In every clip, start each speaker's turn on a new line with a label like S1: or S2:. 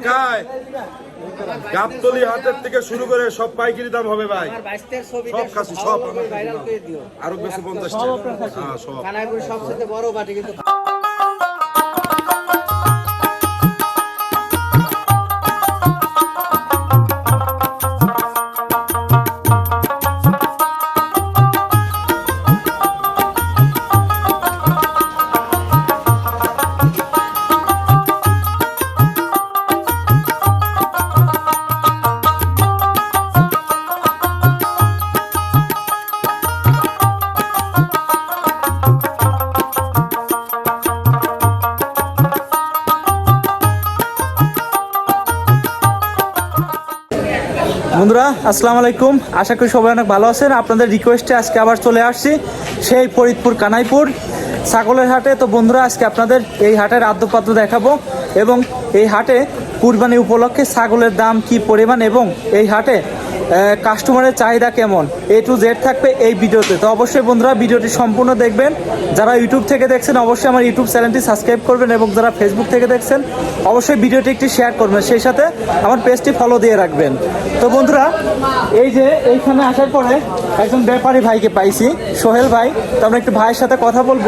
S1: ঢাকায়। গাবতলি হাটের থেকে শুরু করে সব পাইকারি দাম হবে ভাই। সব খাসি, সব আরও বেশি পঞ্চাশ টাকা। হ্যাঁ সব।
S2: সবচেয়ে বড় বাটি কিন্তু
S3: বন্ধুরা, আসসালামু আলাইকুম। আশা করি সবাই অনেক ভালো আছেন। আপনাদের রিকোয়েস্টে আজকে আবার চলে আসছি সেই ফরিদপুর কানাইপুর ছাগলের হাটে। তো বন্ধুরা, আজকে আপনাদের এই হাটের আদ্যপাদ্য দেখাবো এবং এই হাটে কুরবানি উপলক্ষে ছাগলের দাম কি পরিমাণ এবং এই হাটে কাস্টমারের চাহিদা কেমন? এ টু জেড থাকবে এই ভিডিওতে। তো অবশ্যই বন্ধুরা ভিডিওটি সম্পূর্ণ দেখবেন। যারা ইউটিউব থেকে দেখছেন অবশ্যই আমার ইউটিউব চ্যানেলটি সাবস্ক্রাইব করবেন এবং যারা ফেসবুক থেকে দেখছেন অবশ্যই ভিডিওটি একটি শেয়ার করবেন। সেই সাথে আমার পেজটি ফলো দিয়ে রাখবেন। তো বন্ধুরা এই যে এইখানে আসার পরে একজন ব্যাপারী ভাইকে পাইছি সোহেল ভাই। তো আমরা একটু ভাইয়ের সাথে কথা বলব।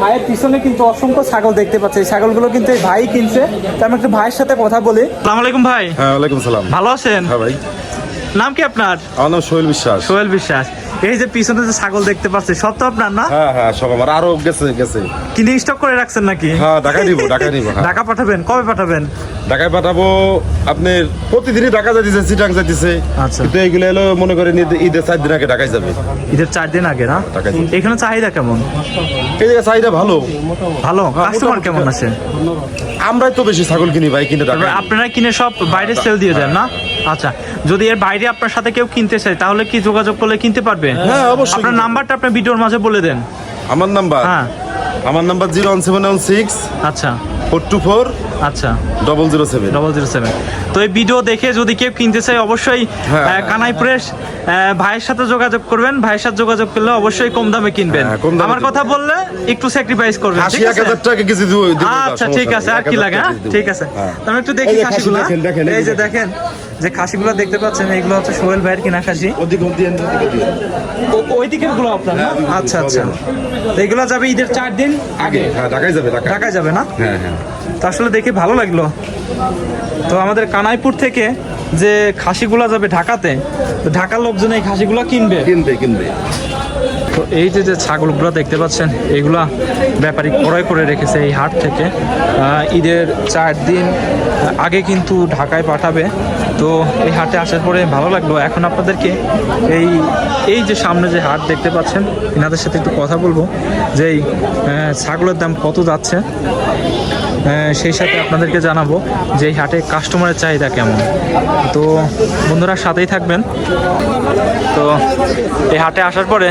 S3: ভাইয়ের পিছনে কিন্তু অসংখ্য ছাগল দেখতে পাচ্ছি। এই ছাগলগুলো কিন্তু এই ভাই কিনছে। তো আমরা একটু ভাইয়ের সাথে কথা বলি। সালাম আলাইকুম ভাই।
S1: হ্যাঁ ওয়ালাইকুম সালাম।
S3: ভালো আছেন?
S1: হ্যাঁ ভাই।
S3: নাম কি আপনার?
S1: আমার নাম সোহেল বিশ্বাস।
S3: সোহেল বিশ্বাস। এই যে পিছনে যে ছাগল দেখতে পাচ্ছি সব তো আপনার না?
S1: হ্যাঁ হ্যাঁ সব আমার। আরও গেছে গেছে।
S3: কিনে স্টক করে রাখছেন নাকি?
S1: হ্যাঁ ঢাকায় নিবো ঢাকায় নিবো হ্যাঁ।
S3: ঢাকা পাঠাবেন কবে পাঠাবেন?
S1: ঢাকায় পাঠাবো আপনার প্রতিদিনই ঢাকা যাইতেছে সিটাং যাইতেছে।
S3: আচ্ছা।
S1: কিন্তু এইগুলো এলো মনে করেন ঈদ- ঈদের চার দিন আগে ঢাকায় যাবে।
S3: ঈদের চার দিন আগে না?
S1: ঢাকায়
S3: এখানে চাহিদা কেমন?
S1: এই জায়গায় চাহিদা ভালো।
S3: ভালো? কাস্টমার কেমন
S1: হ্যাঁ।
S3: আছে?
S1: আমরাই তো বেশি ছাগল কিনি ভাই কিনে ঢাকায়।
S3: আপনারা কিনে সব বাইরে সেল দিয়ে দেন না? আচ্ছা। যদি এর বাইরে আপনার সাথে কেউ কিনতে চায় তাহলে কি যোগাযোগ করলে কিনতে পারবে?
S1: হ্যাঁ, অবশ্যই।
S3: আপনার নাম্বারটা আপনার ভিডিওর মাঝে বলে দেন।
S1: আমার নাম্বার?
S3: হ্যাঁ।
S1: আমার number zero one seven one six
S3: আচ্ছা।
S1: ফোর টু ফোর
S3: আচ্ছা।
S1: Double zero seven
S3: double zero seven তো এই ভিডিও দেখে যদি কেউ কিনতে চায় অবশ্যই
S1: হ্যাঁ, হ্যাঁ,
S3: কানাই প্রেস ভাইয়ের সাথে যোগাযোগ করবেন। ভাইয়ের সাথে যোগাযোগ করলে অবশ্যই কম দামে কিনবেন।
S1: হ্যাঁ,
S3: আমার কথা বললে একটু স্যাক্রিফাইস করবেন ঠিক আছে?
S1: টাকা দিব
S3: আচ্ছা ঠিক আছে। আর কি লাগে হ্যাঁ? ঠিক আছে।
S1: হ্যাঁ।
S3: আমি একটু দেখি খাসিগুলো।
S1: এই
S3: যে দেখেন। যে খাসিগুলো দেখতে পাচ্ছেন এইগুলো হচ্ছে সোহেল ভাইয়ের কিনা খাসি। ওই দিকেরগুলো আপনার
S1: হ্যাঁ,
S3: আচ্ছা আচ্ছা। এগুলো যাবে ঈদের চার দিন আগে
S1: হ্যাঁ ঢাকায় যাবে ঢাকায়
S3: যাবে না?
S1: হ্যাঁ হ্যাঁ।
S3: তো আসলে দেখে ভালো লাগল। তো আমাদের কানাইপুর থেকে যে খাসিগুলা যাবে ঢাকাতে তো ঢাকার লোকজন এই খাসিগুলা কিনবে?
S1: কিনবে কিনবে।
S3: তো এই যে যে ছাগলগুলো দেখতে পাচ্ছেন এগুলা ব্যাপারী ক্রয় করে রেখেছে এই হাট থেকে। ঈদের চার দিন আগে কিন্তু ঢাকায় পাঠাবে। তো এই হাটে আসার পরে ভালো লাগল। এখন আপনাদেরকে এই এই যে সামনে যে হাট দেখতে পাচ্ছেন এনাদের সাথে একটু কথা বলব। যে এই ছাগলের দাম কত যাচ্ছে? সেই সাথে আপনাদেরকে জানাব যে এই হাটে কাস্টমারের চাহিদা কেমন। তো বন্ধুরা সাথেই থাকবেন। তো এই হাটে আসার পরে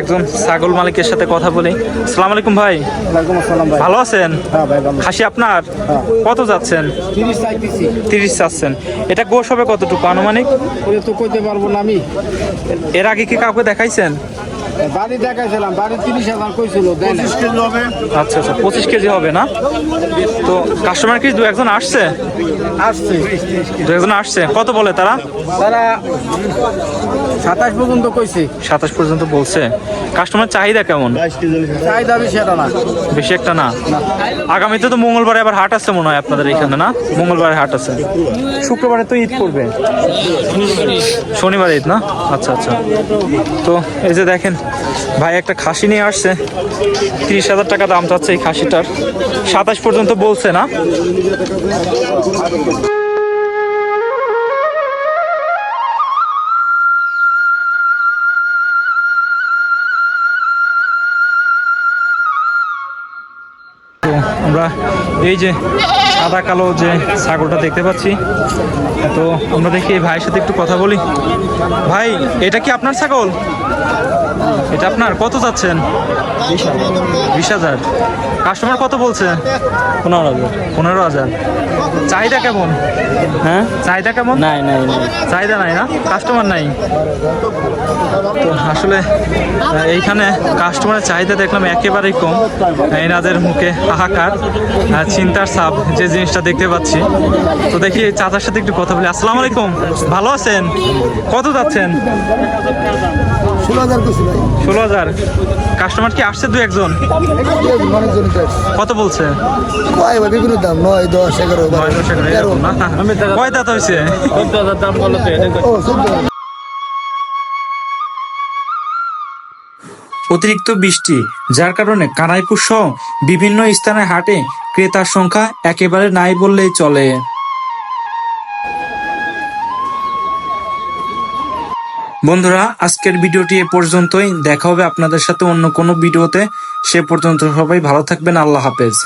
S3: একজন ছাগল মালিকের সাথে কথা বলি। সালাম আলাইকুম ভাই। ভালো আছেন?
S2: হ্যাঁ ভালো
S3: খাসি আপনার? কত যাচ্ছেন?
S2: তিরিশ
S3: চাচ্ছেন এটা গোশ হবে কতটুকু? আনুমানিক?
S2: ওই তো কইতে পারব না আমি।
S3: এর আগে কি কাউকে দেখাইছেন?
S2: বাড়ি দেখাইছিলাম বাড়ি তিরিশ হাজার কইছিল
S3: আচ্ছা আচ্ছা পঁচিশ কেজি হবে না? তো কাস্টমার কি দু একজন আসছে?
S2: আসছে
S3: দু একজন আসছে। কত বলে তারা?
S2: তারা সাতাশ পর্যন্ত কইছে।
S3: সাতাশ পর্যন্ত বলছে। কাস্টমার চাহিদা কেমন?
S2: চাহিদা বেশি এটা না।
S3: বেশি একটা না? আগামীতে তো মঙ্গলবারে আবার হাট আছে মনে হয় আপনাদের এখানে না? মঙ্গলবারে হাট আছে। শুক্রবারে তো ঈদ করবে শনিবার ঈদ না? আচ্ছা আচ্ছা। তো এই যে দেখেন ভাই, একটা খাসি নিয়ে আসছে। তিরিশ হাজার টাকা দাম চাচ্ছে এই খাসিটার। সাতাশ পর্যন্ত বলছে না। আমরা এই যে সাদা কালো যে ছাগলটা দেখতে পাচ্ছি, তো আমরা দেখি ভাইয়ের সাথে একটু কথা বলি। ভাই, এটা কি আপনার ছাগল? এটা আপনার কত যাচ্ছেন বিশ হাজার। কাস্টমার কত বলছে? পনেরো হাজার। পনেরো হাজার। চাহিদা কেমন? হ্যাঁ? চাহিদা কেমন?
S2: নাই নাই
S3: চাহিদা নাই না? কাস্টমার নাই? তো আসলে এইখানে কাস্টমারের চাহিদা দেখলাম একেবারেই কম। এনাদের মুখে হাহাকার চিন্তার সাপ যে জিনিসটা দেখতে পাচ্ছি। তো দেখি চাচার সাথে একটু কথা বলি। আসসালামু আলাইকুম। ভালো আছেন? কত যাচ্ছেন
S4: ষোলো হাজার
S3: ষোলো হাজার। কাস্টমার কি আসছে দু একজন? কত বলছে?
S4: বিভিন্ন দাম নয়, দশ, এগারো?
S3: কয় দাঁত হয়েছে?
S4: ও চোদ্দ
S3: অতিরিক্ত বৃষ্টি, যার কারণে কানাইপুর সহ বিভিন্ন স্থানে হাটে ক্রেতার সংখ্যা একেবারে নাই বললেই চলে। বন্ধুরা, আজকের ভিডিওটি এ পর্যন্তই। দেখা হবে আপনাদের সাথে অন্য কোনো ভিডিওতে। সে পর্যন্ত সবাই ভালো থাকবেন। আল্লাহ হাফেজ।